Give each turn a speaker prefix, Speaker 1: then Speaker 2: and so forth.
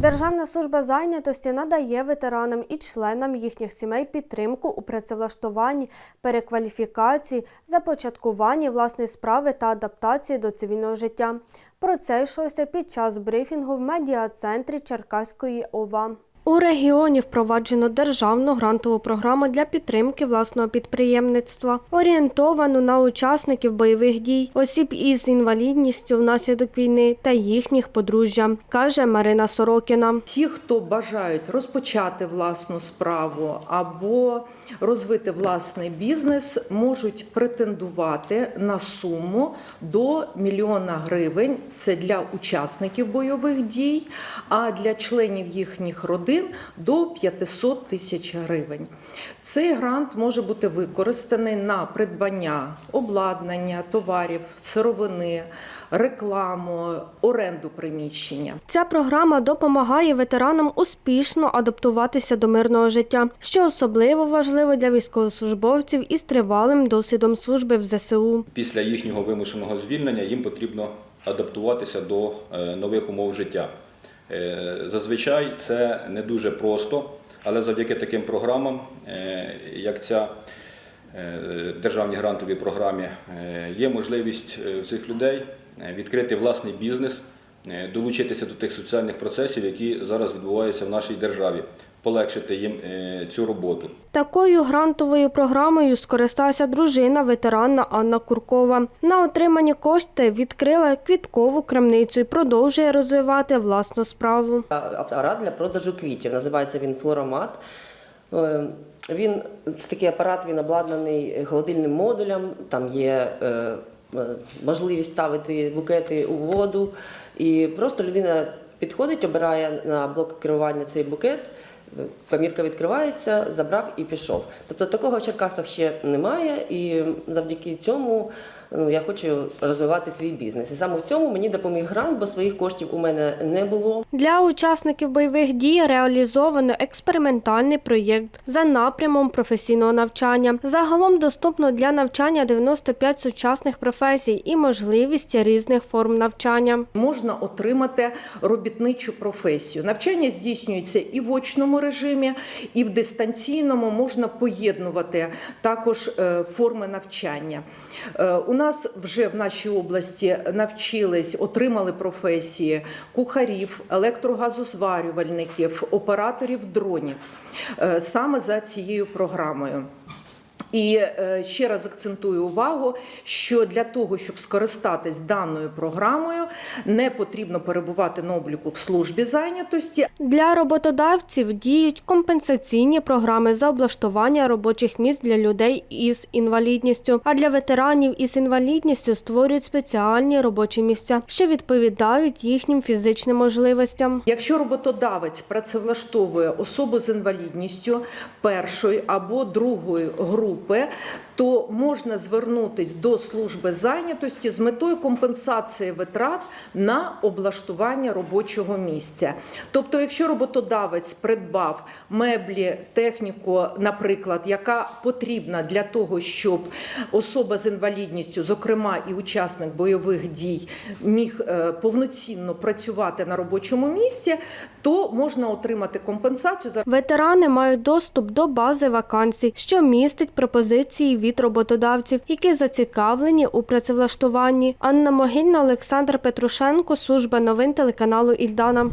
Speaker 1: Державна служба зайнятості надає ветеранам і членам їхніх сімей підтримку у працевлаштуванні, перекваліфікації, започаткуванні власної справи та адаптації до цивільного життя. Про це йшлося під час брифінгу в медіа-центрі Черкаської ОВА. У регіоні впроваджено державну грантову програму для підтримки власного підприємництва, орієнтовану на учасників бойових дій, осіб із інвалідністю внаслідок війни та їхніх подружжя, каже Марина Сорокіна.
Speaker 2: Ті, хто бажають розпочати власну справу або розвити власний бізнес, можуть претендувати на суму до мільйона гривень. Це для учасників бойових дій, а для членів їхніх родин до 500 тисяч гривень. Цей грант може бути використаний на придбання обладнання, товарів, сировини, рекламу, оренду приміщення.
Speaker 1: Ця програма допомагає ветеранам успішно адаптуватися до мирного життя, що особливо важливо для військовослужбовців із тривалим досвідом служби в ЗСУ.
Speaker 3: після їхнього вимушеного звільнення їм потрібно адаптуватися до е, нових умов життя. Е, Зазвичай це не дуже просто, але завдяки таким програмам, е, як ця е, державній грантовій програмі, є можливість цих людей відкрити власний бізнес, долучитися до тих соціальних процесів, які зараз відбуваються в нашій державі, полегшити їм е, цю роботу.
Speaker 1: Такою грантовою програмою скористалася дружина ветерана Анна Куркова. На отримані кошти відкрила квіткову крамницю і продовжує розвивати власну справу.
Speaker 4: апарат для продажу квітів. Називається він флоромат. Е, Він це такий апарат, він обладнаний холодильним модулем. Там є е, е, можливість ставити букети у воду. І просто людина підходить, обирає на блок керування цей букет. Камірка відкривається, забрав і пішов. Тобто такого в Черкасах ще немає, і завдяки цьому ну, я хочу розвивати свій бізнес. І саме в цьому мені допоміг грант, бо своїх коштів у мене не було.
Speaker 1: Для учасників бойових дій реалізовано експериментальний проєкт за напрямом професійного навчання. Загалом доступно для навчання 95 сучасних професій і можливість різних форм навчання.
Speaker 2: можна отримати робітничу професію. Навчання здійснюється і в очному режимі, і в дистанційному можна поєднувати також е, форми навчання. Е, У нас вже в нашій області навчились, отримали професії кухарів, електрогазозварювальників, операторів дронів е, саме за цією програмою. І е, ще раз акцентую увагу, що для того, щоб скористатись даною програмою, не потрібно перебувати на обліку в службі зайнятості,
Speaker 1: Для роботодавців діють компенсаційні програми за облаштування робочих місць для людей із інвалідністю. А для ветеранів із інвалідністю створюють спеціальні робочі місця, що відповідають їхнім фізичним можливостям.
Speaker 2: Якщо роботодавець працевлаштовує особу з інвалідністю першої або другої групи, групи то можна звернутись до служби зайнятості з метою компенсації витрат на облаштування робочого місця. Тобто, якщо роботодавець придбав меблі, техніку, наприклад, яка потрібна для того, щоб особа з інвалідністю, зокрема і учасник бойових дій, міг е, повноцінно працювати на робочому місці, то можна отримати компенсацію за
Speaker 1: Ветерани мають доступ до бази вакансій, що містить пропозиції від роботодавців, які зацікавлені у працевлаштуванні. Анна Могильна, Олександр Петрушенко, служба новин телеканалу Ільдана.